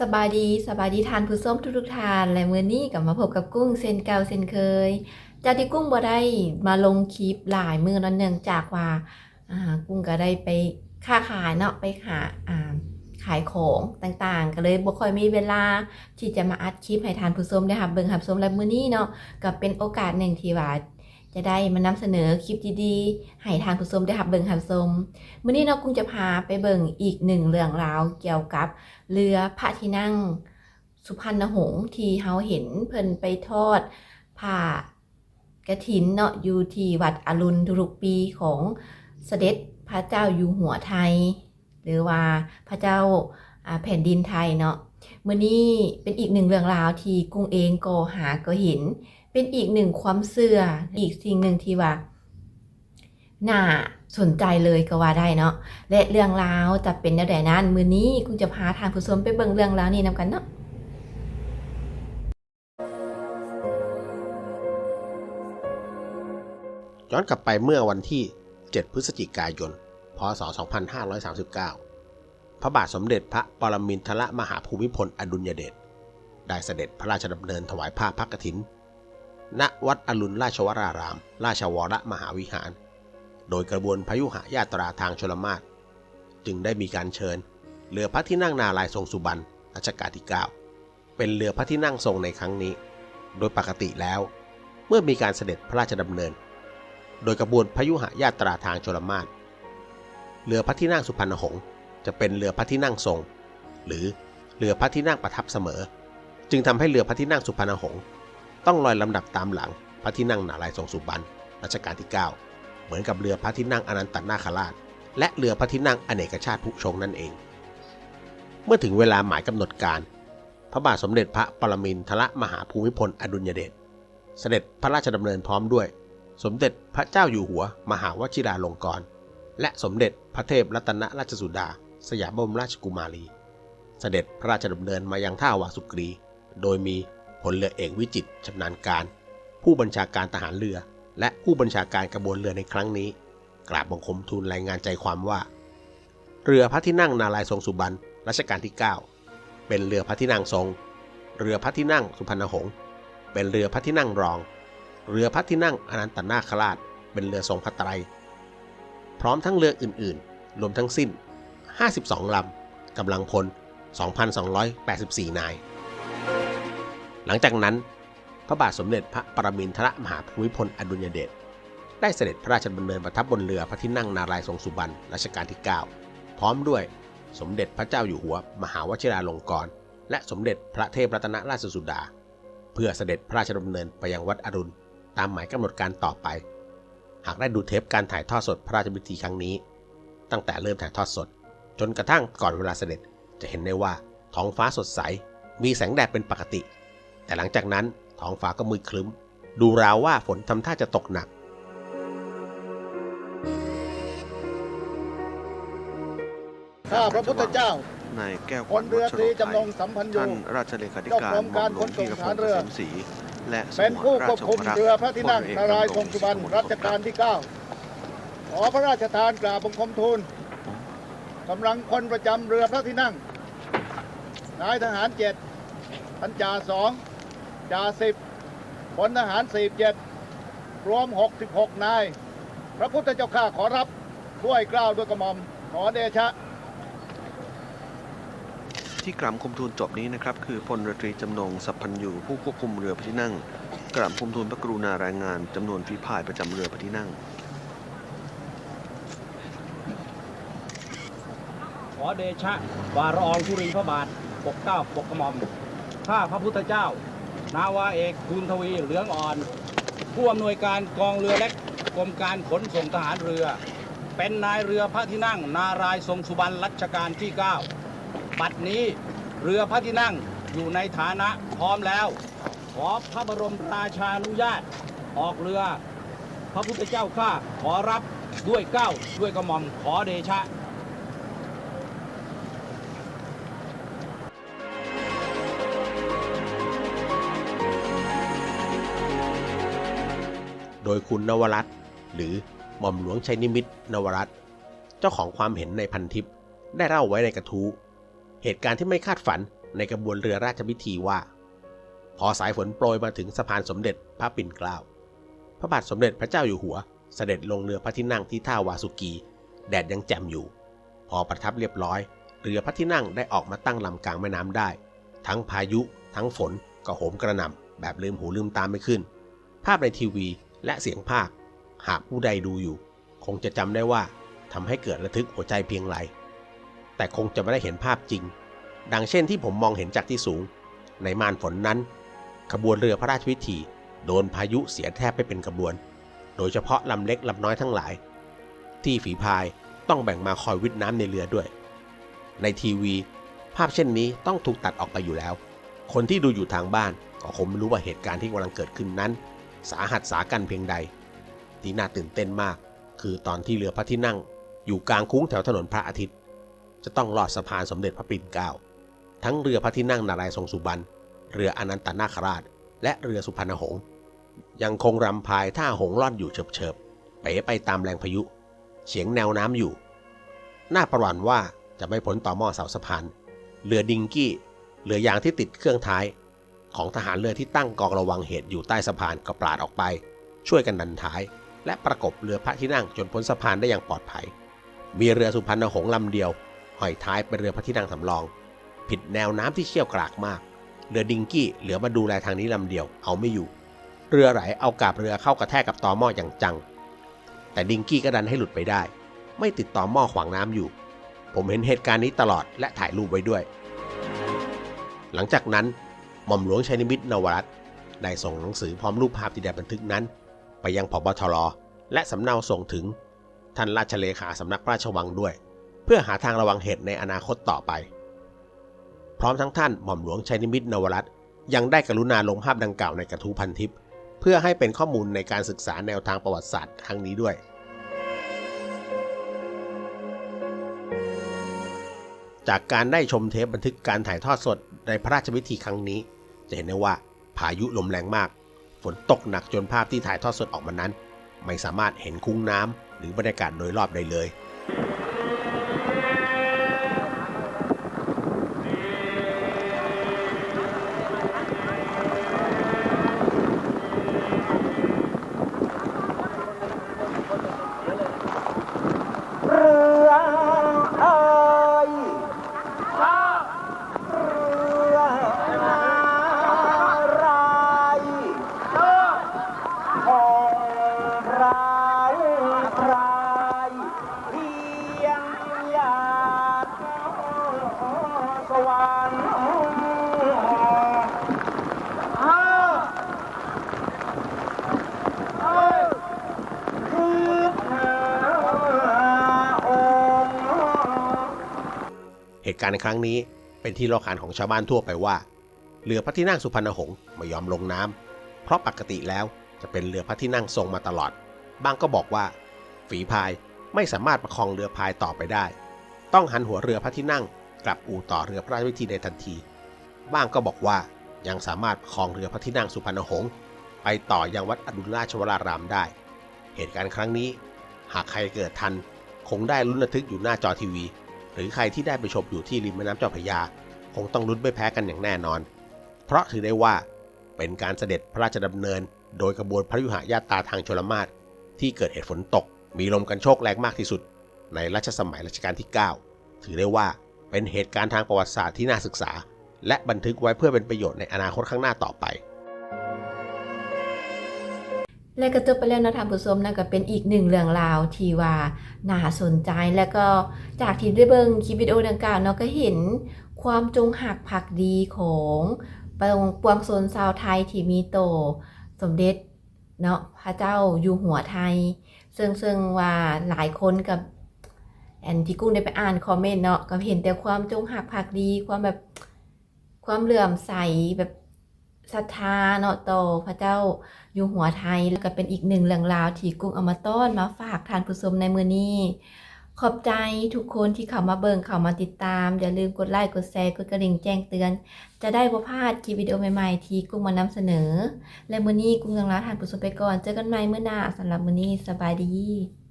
สบายดีสบายดีทานผู้ส้มทุกๆทาน และมื้อนี้กลับมาพบกับกุ้งเซนเก่าเซนเคยจากที่กุ้งบ่ได้มาลงคลิปหลายมือแล้วเนื่องจากว่าอ่ากุ้งก็ได้ไปค้าขายเนาะไปหาอ่าขายของต่างๆ ก็เลยบ่ค่อยมีเวลาที่จะมาอัดคลิปให้ทานผู้ส้มได้รับเบิ่งรับชมและมื้อนี้เนาะก็เป็นโอกาสหนึ่งที่ว่า จะได้มานำเสนอคลิปดีๆให้ทานผู้ชมได้รับเบิ่งรับชมมื้อนี้เนาะกุงจะพาไปเบิ่งอีกหนึ่งเรื่องราวเกี่ยวกับเรือพระที่นั่ง สุพรรณหงษ์ที่เฮาเห็นเพิ่นไปทอดผ้ากระถินเนาะอยู่ที่วัดอรุณทุกปีของเสด็จพระเจ้าอยู่หัวไทย หรือว่าพระเจ้าอ่าแผ่นดินไทยเนาะมื้อนี้เป็นอีกหนึ่งเรื่องราวที่กุ้งเองก็หาก็เห็น เป็นอีกหนึ่งความเสื่ออีกสิ่งหนึ่งที่ว่าน่าสนใจเลยก็ว่าได้เนาะและเรื่องราวจะเป็นแนวใดนั้นมือนี้คุณจะพาทานผู้ชมไปเบิ่งเรื่องราวนี้นำกันเนาะย้อนกลับไปเมื่อวันที่ 7 พฤศจิกายน พศ 2539 พระบาทสมเด็จพระปรมินทรมหาภูมิพลอดุลยเดชได้เสด็จพระราชดำเนินถวายผ้าพักกฐิน ณวัดอรุณราชวราราม ราชวรมหาวิหาร โดยกระบวนพยุหญาตราทางชลมาศจึงได้มีการเชิญ เรือพระที่นั่งนาลายทรงสุบรรณรัชกาลที่ 9 เป็นเรือพระที่นั่งทรงในครั้งนี้ โดยปกติแล้ว เมื่อมีการเสด็จพระราชดำเนิน โดยกระบวนพยุหญาตราทางชลมาศเรือพระที่นั่งสุพรรณหงษ์จะเป็นเรือพระที่นั่งทรง หรือเรือพระที่นั่งประทับเสมอ จึงทำให้เรือพระที่นั่งสุพรรณหงษ์ ต้องลอยลำดับตามหลัง พระที่นั่งนาลายทรงสุบรรณรัชกาลที่ 9 เหมือนกับเรือพระที่นั่งอนันตนาคราช และเรือพระที่นั่งอเนกชาติผู้ชงนั่นเอง เมื่อถึงเวลาหมายกำหนดการ พระบาทสมเด็จพระปรมินทรมหาภูมิพลอดุลยเดชเสด็จพระราชดำเนินพร้อมด้วย สมเด็จพระเจ้าอยู่หัว มหาวชิราลงกรณ์และสมเด็จพระเทพรัตนราชสุดา สยามบรมราชกุมารี เสด็จพระราชดำเนินมายังท่าวาสุกรี โดยมี ลเรือเอกวิจิตชำนาญการ ผู้บัญชาการทหารเรือ และผู้บัญชาการกระบวนเรือในครั้งนี้ กราบบังคมทูลรายงานใจความว่า เรือพระที่นั่งนาลายทรงสุบรรณรัชกาลที่ 9 เป็นเรือพระที่นั่งทรง เรือพระที่นั่งสุพรรณหงษ์เป็นเรือพระที่นั่งรอง เรือพระที่นั่งอนันตนาคราช เป็นเรือทรงพระไตรพร้อมทั้งเรืออื่นๆ รวมทั้งสิ้น 52 ลำกำลังพล 2,284 นาย หลังจากนั้น พระบาทสมเด็จพระปรมินทรมหาภูมิพลอดุลยเดชได้เสด็จพระราชดำเนินประทับบนเรือพระที่นั่งนารายทรงสุบรรณรัชกาลที่ 9 พร้อมด้วยสมเด็จพระเจ้าอยู่หัว มหาวชิราลงกรณ์และสมเด็จพระเทพรัตนราชสุดา เพื่อเสด็จพระราชดำเนินไปยังวัดอรุณ ตามหมายกำหนดการต่อไป หากได้ดูเทปการถ่ายทอดสดพระราชพิธีครั้งนี้ ตั้งแต่เริ่มถ่ายทอดสด จนกระทั่งก่อนเวลาเสด็จจะเห็นได้ว่าท้องฟ้าสดใส มีแสงแดดเป็นปกติ แต่หลังจากนั้นท้องฟ้าก็มืดครึ้ม ดูราวว่าฝนทำท่าจะตกหนัก ข้าพระพุทธเจ้านายแก้วพลเรือตรีจำนงสัมพันธ์ยูท่านราชเลขาธิการเจ้ากรมการหม่อมหลวงขนส่พีงรพทหารงศ์เรือเกษมศรีและสเป็นมุผู้ทรควบคุมราชเรือพระที่นั่งพลเอกนารายณ์ดำทรงสุบรรณรัชกาลที่ 9 ขอพระราชทานกราบบังคมทูลกำลังพลประจำเรือพระที่นั่ง นายทหารเจ็ดพันจ่าสอง จ่าสิบพลทหารสี่เจ็ดรวม 66 นาย พระพุทธเจ้าข้าขอรับด้วยเกล้าวด้วยกระหม่อมขอเดชะ ที่กราบคุมทูลจบนี้นะครับ คือพลเรือตรีจำนงสัพพันยูผู้ควบคุมเรือพระที่นั่งกราบคุมทูลพระกรุณารายงานจำนวนฝีพายประจำเรือพระที่นั่ง ขอเดชะบาละอองธุรินพระบาทปกเกล้าปกกระหม่อมข้าพระพุทธเจ้า นาวาเอกทูลทวีเหลืองอ่อน ผู้อำนวยการกองเรือเล็กกรมการขนส่งทหารเรือ เป็นนายเรือพระที่นั่ง นารายทรงสุบรรณรัชกาลที่ 9 บัดนี้เรือพระที่นั่งอยู่ในฐานะพร้อมแล้ว ขอพระบรมราชานุญาต ออกเรือ พระพุทธเจ้าข้าขอรับด้วยเก้าด้วยกระหม่อมขอเดชะ โดยคุณนวรัตน์หรือหม่อมหลวงชัยนิมิตนวรัตน์เจ้าของความเห็นในพันทิปได้เล่าไว้ในกระทู้เหตุการณ์ที่ไม่คาดฝันในกระบวนเรือราชพิธีว่า พอสายฝนโปรยมาถึงสะพานสมเด็จพระปิ่นเกล้าพระบาทสมเด็จพระเจ้าอยู่หัว เสด็จลงเรือพระที่นั่งที่ท่าวาสุกีแดดยังแจ่มอยู่ พอประทับเรียบร้อย เรือพระที่นั่งได้ออกมาตั้งลำกลางแม่น้ำได้ ทั้งพายุ ทั้งฝนก็โหมกระหน่ำแบบลืมหูลืมตามไม่ขึ้น ภาพในทีวี และเสียงภาค หากผู้ใดดูอยู่ คงจะจำได้ว่าทำให้เกิดระทึกหัวใจเพียงไรแต่คงจะไม่ได้เห็นภาพจริง ดังเช่นที่ผมมองเห็นจากที่สูง ในม่านฝนนั้น ขบวนเรือพระราชพิธีโดนพายุเสียแทบไปเป็นขบวน โดยเฉพาะลำเล็กลำน้อยทั้งหลาย ที่ฝีพายต้องแบ่งมาคอยวิทน้ำในเรือด้วย ในทีวี ภาพเช่นนี้ต้องถูกตัดออกไปอยู่แล้ว คนที่ดูอยู่ทางบ้านก็คงไม่รู้ว่าเหตุการณ์ที่กำลังเกิดขึ้นนั้น สาหัสสากันเพียงใด ที่น่าตื่นเต้นมาก คือตอนที่เรือพระที่นั่ง อยู่กลางคุ้งแถวถนนพระอาทิตย์ จะต้องลอดสะพานสมเด็จพระปิ่นเกล้าทั้งเรือพระที่นั่งนารายทรงสุบรรณเรืออนันตนาคราช และเรือสุพรรณหงษ์ยังคงรำพายท่าหงล่อนอยู่เฉิบๆเป๋ไปตามแรงพายุ เฉียงแนวน้ำอยู่น่าประหวัติว่าจะไม่พ้นต่อหม้อเสาสะพานเรือดิงกี้เรือยางที่ติดเครื่องท้าย ของทหารเรือที่ตั้งกองระวังเหตุอยู่ใต้สะพานก็ปราดออกไป ช่วยกันดันท้าย และประกบเรือพระที่นั่งจนพ้นสะพานได้อย่างปลอดภัย มีเรือสุพรรณหงส์ลำเดียวห้อยท้ายเป็นเรือพระที่นั่งสำรอง ผิดแนวน้ำที่เชี่ยวกรากมาก เรือดิงกี้เหลือมาดูแลทางนี้ลำเดียวเอาไม่อยู่ เรือไหลเอากาบเรือเข้ากระแทกกับตอหม้ออย่างจัง แต่ดิงกี้ก็ดันให้หลุดไปได้ ไม่ติดตอหม้อขวางน้ำอยู่ ผมเห็นเหตุการณ์นี้ตลอดและถ่ายรูปไว้ด้วย หลังจากนั้น หม่อมหลวงชัยนิมิตรนวรัตน์ได้ส่งหนังสือพร้อมรูปภาพที่ได้บันทึกนั้น ไปยังพบทรและสำเนาส่งถึง ท่านราชเลขาสำนักพระราชวังด้วย เพื่อหาทางระวังเหตุในอนาคตต่อไป พร้อมทั้งท่านหม่อมหลวงชัยนิมิตรนวรัตน์ยังได้กรุณาลงภาพดังกล่าวในกระทู้พันทิปเพื่อให้เป็นข้อมูลในการศึกษาแนวทางประวัติศาสตร์ครั้งนี้ด้วย จากการได้ชมเทปบันทึกการถ่ายทอดสดในพระราชพิธีครั้งนี้ จะเห็นได้ว่าพายุลมแรงมาก ฝนตกหนักจนภาพที่ถ่ายทอดสดออกมานั้น ไม่สามารถเห็นคุ้งน้ำหรือบรรยากาศโดยรอบได้เลย เหตุการณ์ในครั้งนี้เป็นที่เล่าขานของชาวบ้านทั่วไปว่า เรือพระที่นั่งสุพรรณหงษ์ไม่ยอมลงน้ำเพราะปกติแล้วจะเป็นเรือพระที่นั่งทรงมาตลอด บางก็บอกว่า ฝีพายไม่สามารถประคองเรือพายต่อไปได้ ต้องหันหัวเรือพระที่นั่ง กลับอู่ต่อเรือพระราชพิธีในทันที บ้างก็บอกว่ายังสามารถประคองเรือพระที่นั่งสุพรรณหงษ์ไปต่อยังวัดอดุลราชวรารามได้ เหตุการณ์ครั้งนี้ หากใครเกิดทัน คงได้ลุ้นระทึกอยู่หน้าจอทีวี หรือใครที่ได้ไปชมอยู่ที่ริมแม่น้ำเจ้าพระยา คงต้องลุ้นไม่แพ้กันอย่างแน่นอน เพราะถือได้ว่าเป็นการเสด็จพระราชดำเนิน โดยกระบวนพระยุหญาตาทางชลมาศที่เกิดเหตุฝนตก มีลมกันโชกแรงมากที่สุด ในรัชสมัยรัชกาลที่ 9 ถือได้ว่าเป็นเหตุการณ์ทางประวัติศาสตร์ที่น่าศึกษา และบันทึกไว้เพื่อเป็นประโยชน์ในอนาคตข้างหน้าต่อไป และก็จบไปแล้วนะท่านผู้ชมนั่นก็เป็นอีกหนึ่งเรื่องราวที่ว่าน่าสนใจแล้วก็จากที่ได้เบิ่งคลิปวิดีโอดังกล่าวเนาะก็เห็นความจงหักผักดีของปวงปวงชนชาวไทยที่มีโตสมเด็จเนาะพระเจ้าอยู่หัวไทย ซึ่งซึ่งว่าหลายคนกับแอนที่กุ้งได้ไปอ่านคอมเมนต์เนาะก็เห็นแต่ความจงหักผักดีความแบบความเหลื่อมใสแบบ ศรัทธาเนาะต่อพระเจ้าอยู่หัวไทยแล้วก็เป็นอีกหนึ่งเรื่องราวที่กุ้งเอามาต้อนมาฝากทานผู้ชมในมือนี้ขอบใจทุกคนที่เข้ามาเบิ่งเข้ามาติดตาม อย่าลืมกดไลค์กดแชร์กดกระดิ่งแจ้งเตือน จะได้บ่พลาดคลิปวิดีโอใหม่ๆ ที่กุ้งมานำเสนอ และมื้อนี้กุ้งยังลาทานผู้ชมไปก่อน เจอกันใหม่มื้อหน้าสำหรับมื้อนี้สบายดี